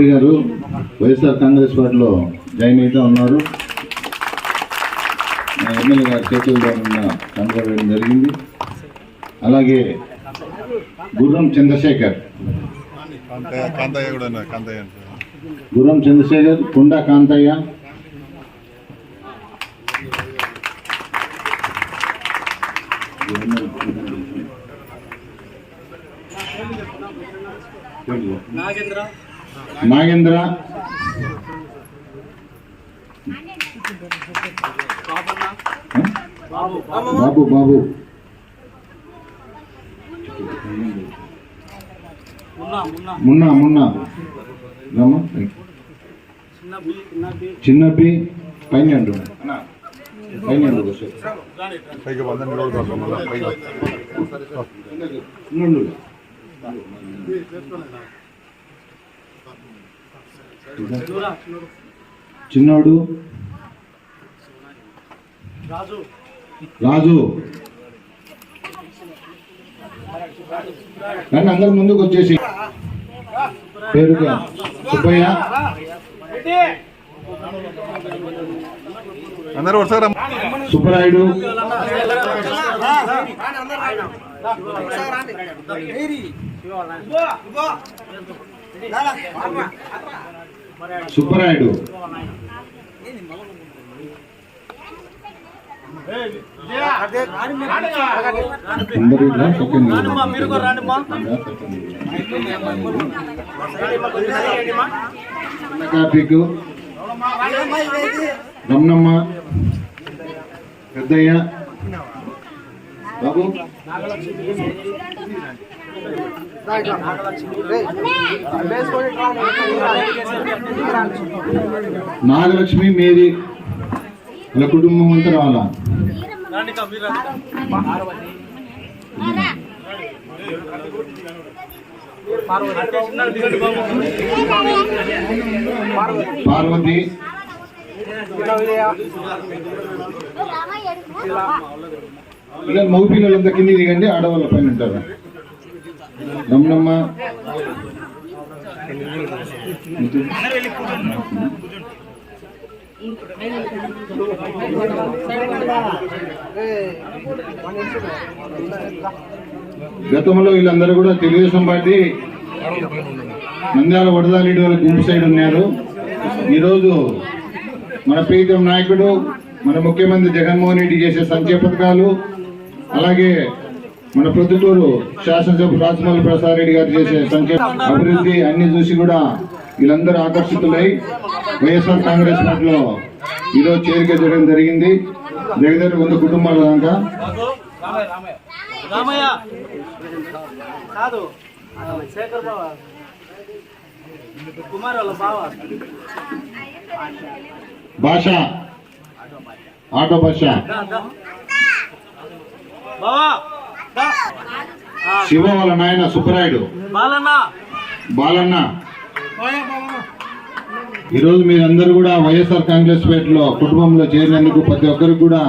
మంత్రి గారు వైఎస్ఆర్ కాంగ్రెస్ పార్టీలో జాయిన్ అయితే ఉన్నారు. ఎమ్మెల్యే గారి చేతుల్లో ఉన్న వేయడం జరిగింది. అలాగే గుర్రం చంద్రశేఖర్. గుర్రం చంద్రశేఖర్ కుండా కాంతయ్య. నాగేంద్ర. బాబు బాబు. మున్నా మున్నా. రామా చిన్నపి పైన అండు పైన చిన్నోడు? రాజు. రండి అందరు ముందుకు వచ్చేసి. పేరుగా సుబ్బయ్య. అందరూ వరుసగా. సుబ్బరాయుడు. సుబ్బరాయుడు. అందరూ కార్తీక్ రమణమ్మ. పెద్దయ్య. బాబు. నాగలక్ష్మి మేరీ వాళ్ళ కుటుంబం అంతా రావాలా? పార్వతి మగ పిల్లలంతా కింది దిగండి ఆడవాళ్ళ పైన ఉంటారు. రమణమ్మ గతంలో వీళ్ళందరూ కూడా తెలుగుదేశం పార్టీ నంద్యాల వడదాలిడి వాళ్ళ గుంపు సైడ్ ఉన్నారు. ఈరోజు మన ప్రీతం నాయకుడు మన ముఖ్యమంత్రి జగన్మోహన్ రెడ్డి చేసే సంక్షేమ పథకాలు అలాగే మన ప్రొద్దుటూరు శాసనసభ రాజమౌళి ప్రసాద్ రెడ్డి గారు చేసే సంక్షేమ అభివృద్ధి అన్ని చూసి కూడా వీళ్ళందరూ ఆకర్షితులై వైఎస్ఆర్ కాంగ్రెస్ పార్టీలో ఈరోజు చేరిక చేయడం జరిగింది. దగ్గర వంద కుటుంబాల దాకా. భాష. ఆటో భాష. బావా. శివ వాళ్ళ నాయన సుబ్బరాయుడు. బాలన్న. బాలన్న. ఈరోజు మీరందరూ కూడా వైఎస్ఆర్ కాంగ్రెస్ పార్టీలో కుటుంబంలో చేరినందుకు ప్రతి ఒక్కరికి కూడా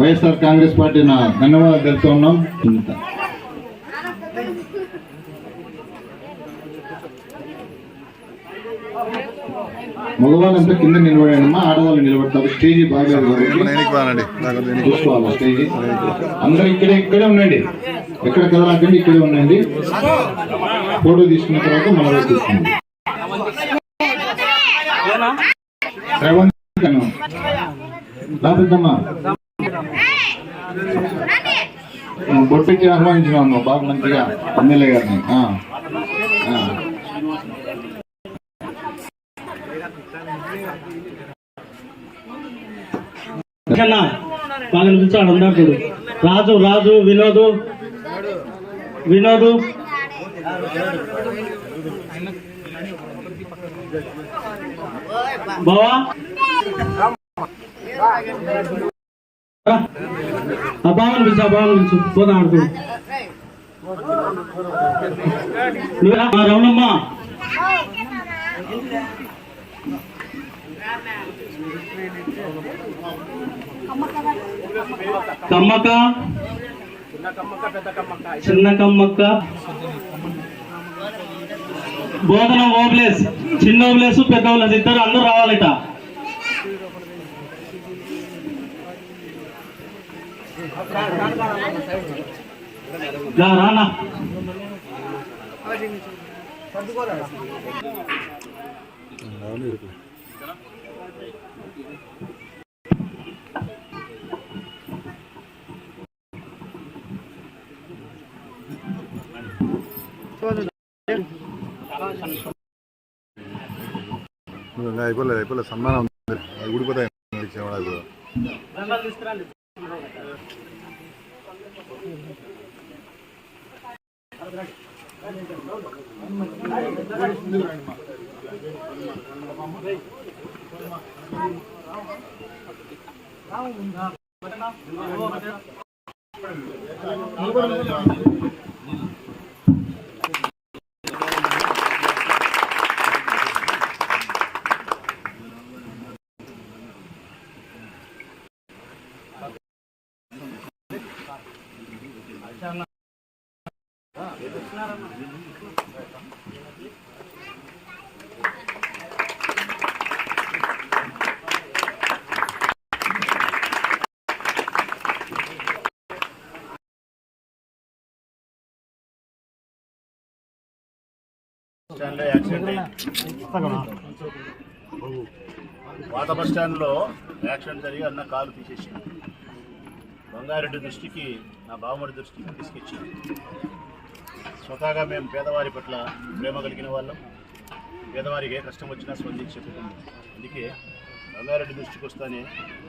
వైఎస్ఆర్ కాంగ్రెస్ పార్టీ ధన్యవాదాలు తెలుపుతూ మగవాళ్ళంతా కింద నిలబడానమ్మా ఆడవాళ్ళు నిలబడతారు. స్టేజీ బాగా చూసుకోవాలి స్టేజీ. అందరూ ఇక్కడే ఇక్కడే ఉండండి. ఎక్కడ కదలాకండి ఇక్కడే ఉండండి. ఫోటో తీసుకున్న తర్వాత మన తీసుకుంది. రా పెద్దమ్మ. బొట్టికి ఆహ్వానించినాము బాగా మంచిగా ఎమ్మెల్యే గారిని ఆ. ఆ. కన్నా వాళ్ళని పిలిచాడు అందరు. రాజు రాజు వినోదు. వినోదు. బావా? ఆ బావని పిలిచు ఆ బావని పిలిచు. పోదాం ఆడుకు నువ్వు రమణమ్మ. కమ్మక చిన్న కమ్మక్క. బోధనం ఓబ్లేస్. చిన్న ఓబ్లేస్ పెద్ద ఓబ్లేస్ ఇద్దరు అందరూ రావాలిట. రానా? ఇంకా అయిపోలేదు అయిపోలేదు సన్మానం ఉంది అది ఊడిపోతాయి ఇచ్చేవాడు అది కూడా. దండాలు తీసుకురండి స్టాండ్లో యాక్సిడెంట్ అయింది పాత బస్ స్టాండ్లో యాక్సిడెంట్ జరిగి అన్న కాలు తీసేసి బంగారెడ్డి దృష్టికి నా బావమడి దృష్టికి తీసుకొచ్చాను స్వతహాగా మేము పేదవారి పట్ల ప్రేమ కలిగిన వాళ్ళం. పేదవారికి ఏ కష్టం వచ్చినా స్పందించే కుటుంబం అందుకే బంగారెడ్డి దృష్టికి వస్తానే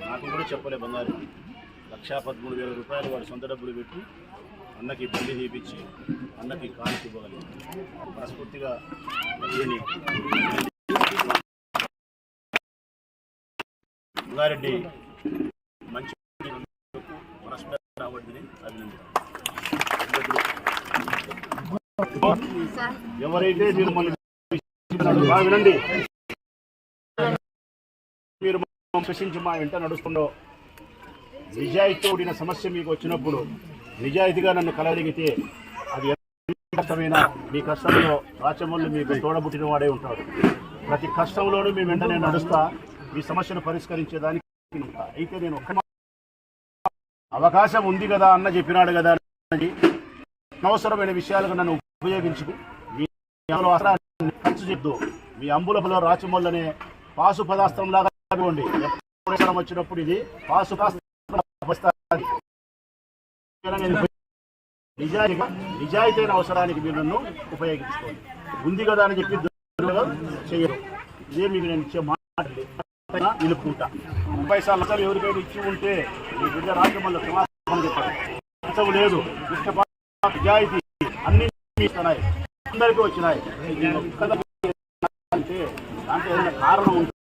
నాకు కూడా చెప్పలే బంగారెడ్డి లక్షా పదమూడు వేల రూపాయలు వాడు సొంత డబ్బులు పెట్టి అన్నకి బండి తీపిచ్చి అన్నకి కానుక ఇవ్వగలిగాను మనస్ఫూర్తిగా రంగారెడ్డి మంచి మనస్ఫూర్తి రావద్దని అభినందన ఎవరైతే మీరు మన బాగా వినండి. మీరు ప్రశ్నించి మా వెంట నడుస్తుండో నిజాయితీ కూడిన సమస్య మీకు వచ్చినప్పుడు నిజాయితీగా నన్ను కలగలిగితే అది కష్టమైన మీ కష్టంలో రాచమల్లు మీకు తోడబుట్టిన వాడే ఉంటాడు. ప్రతి కష్టంలోనూ మీ వెంట నేను నడుస్తా మీ సమస్యను పరిష్కరించేదానికి అయితే నేను ఒక్క అవకాశం ఉంది కదా అన్న చెప్పినాడు కదా అని అనవసరమైన విషయాలకు నన్ను ఉపయోగించుకు. మీ అవసరాన్ని ఖర్చు చెప్దు మీ అంబులపలో రాచమల్లనే పాసు పదార్థం లాగా ఇవ్వండి. ఎప్పుడు వచ్చినప్పుడు ఇది పాసు నిజాయితీగా నిజాయితీ అవసరానికి మీరు నన్ను ఉపయోగించుకోండి. ఉంది కదా అని చెప్పి చేయరు. ఇదే మీకు నేను ఇచ్చే మాట. నిలుపుకుంటా. ముప్పై సార్లు లక్షలు ఎవరికైనా ఇచ్చి ఉంటే మీ బిడ్డ రాజ్యమల్ల సమాధానం చెప్పారు లేదు. ఇష్టపడ నిజాయితీ అన్ని ఇస్తున్నాయి అందరికీ వచ్చినాయి. అంటే దాంట్లో ఏదైనా కారణం ఉంటుంది